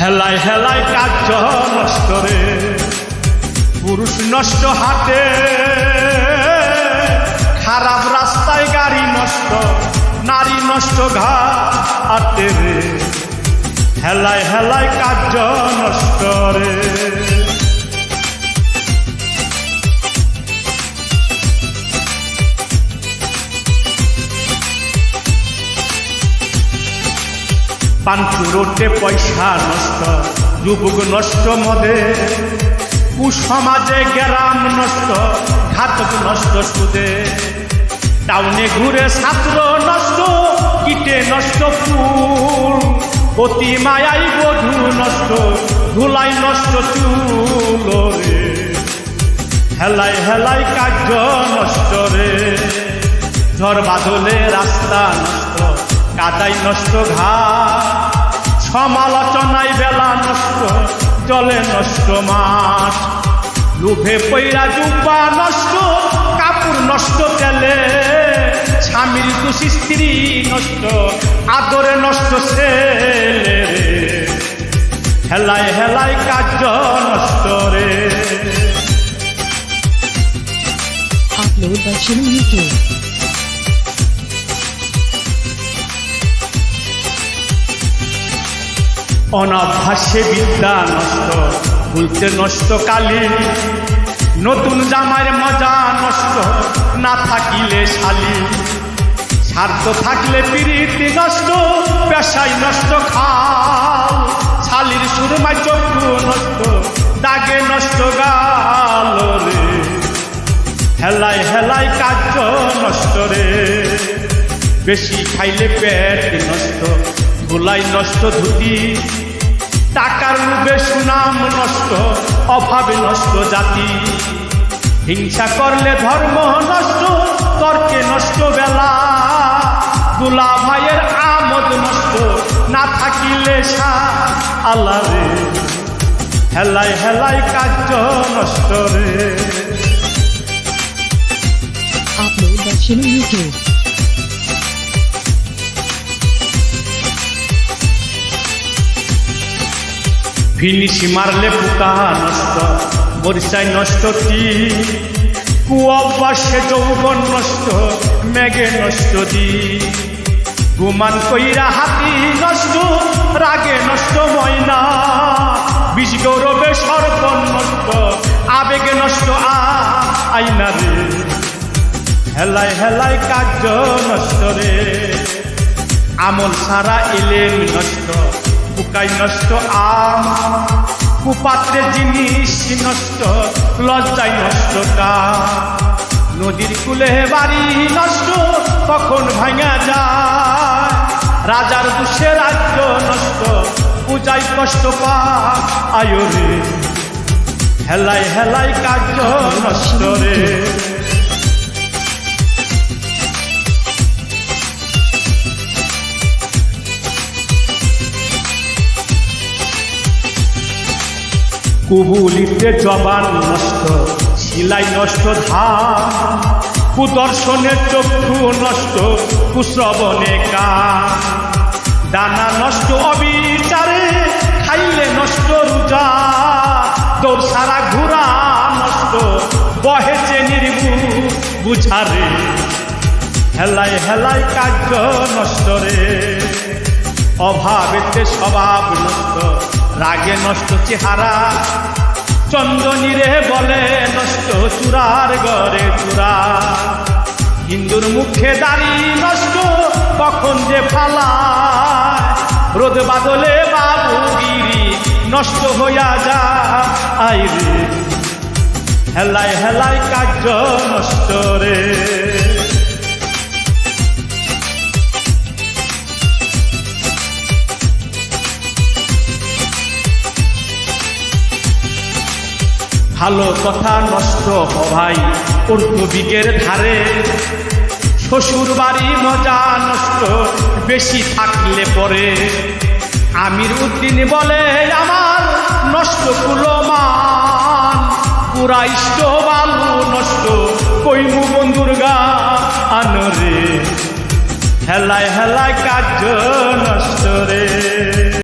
হেলায় হেলায় কার্য নষ্ট রে। পুরুষ নষ্ট হাতে। খারাপ রাস্তায় গাড়ি নষ্ট, নারী নষ্ট ঘা হাতে রে। হেলায় হেলায় কার্য নষ্ট রে। পাঞ্চুরোটে পয়সা নষ্ট, যুবক নষ্ট মদে। কুসমাজে গ্রাম নষ্ট, ঘাতক নষ্ট সুদে। টাউনে ঘুরে ছাত্র নষ্ট কিটে নষ্ট ফুল। অতি মায়াই বধূ নষ্ট, ধুলাই নষ্ট চুল রে হেলাই হেলাই কার্য নষ্ট রে। ঝড় বাদলে রাস্তা নষ্ট কাদাই নষ্ট ঘাট। সমালোচনায় বেলা নষ্ট, জলে নষ্ট মাঠ। লুভে পৈরা জুব্বা নষ্ট, কাপড় নষ্ট তেলে। স্বামীর দোষী স্ত্রী নষ্ট, আদরে নষ্ট রে। হেলায় হেলায় কার্য নষ্ট রে। Upload by অনাভাসে বিদ্যা নষ্ট, ভুলতে নষ্ট কালি। নতুন জামার মজা নষ্ট, না থাকিলে শালি। স্বার্থ থাকলে প্রীতি নষ্ট, পেশাই নষ্ট খাল। শালির সুরমায় চক্ষু নষ্ট, দাগে নষ্ট গাল রে। হেলাই হেলাই কার্য নষ্ট রে। বেশি খাইলে পেট নষ্ট গোলাই নষ্ট ধুতি, টাকার লোভে সুনাম নষ্ট, অভাবে নষ্ট জাতি। হিংসা করলে ধর্ম নষ্ট, তর্কে নষ্ট বেলা। দুলা ভাইয়ের আমদ নষ্ট, না থাকিলে সা আল্লাহ রে। হেলাই হেলাই কার্য নষ্ট রে। Upload Chinu UK. ফিনিশি মারলে পোকা নষ্ট বরিশায় নষ্ট টি কুয়াবাসে যৌবন নষ্ট, মেঘে নষ্ট দি। গুমান কইরা হাতি নষ্ট, রাগে নষ্ট ময়না। বিষ গৌরবে সর্বন নষ্ট, আবেগে নষ্ট আইনা রে। হেলায় হেলায় কার্য নষ্ট রে। আমল সারা এলেন নষ্ট। পুকাই নষ্ট আম, কুপাত্রে জিনিস নষ্ট, লজ্জায় নষ্ট কা নদীর কুলে বাড়ি নষ্ট, কখন ভাঙা যায়। রাজার দুষে রাজ্য নষ্ট, পূজায় কষ্ট পা আয়ো রে হেলাই হেলাই কার্য নষ্ট রে। কুবুলিতে জবান নষ্ট শিলাই নষ্ট ধান কুদর্শনের চক্ষু নষ্ট, কুশ্রবণে কান। দানা নষ্ট অবিচারে, খাইলে নষ্ট রুজা। তোর সারা ঘুরা নষ্ট বহেছে নির্বু বুঝারে। হেলাই হেলাই কার্য নষ্ট রে, অভাবেতে স্বভাব নষ্ট। রাগে নষ্ট চেহারা। চন্দনী রে বলে নষ্ট চূড়ার গড়ে চূড়া। হিন্দুর মুখে দাড়ি নষ্ট, কখন যে ফালা রোদ বাদলে বাবুগিরি নষ্ট হইয়া যা আইরে হেলাই হেলাই কার্য নষ্ট রে। ভালো কথা নষ্ট হওয়াই কর্তবিকের ধারে। শ্বশুর বাড়ি মজা নষ্ট বেশি থাকলে পরে। আমির উদ্দিন বলে, আমার নষ্ট কুলমান পুরা ইষ্ট বালু নষ্ট, কইমু বন্ধুর গা আনরে হেলায় হেলায় কাজ নষ্ট রে।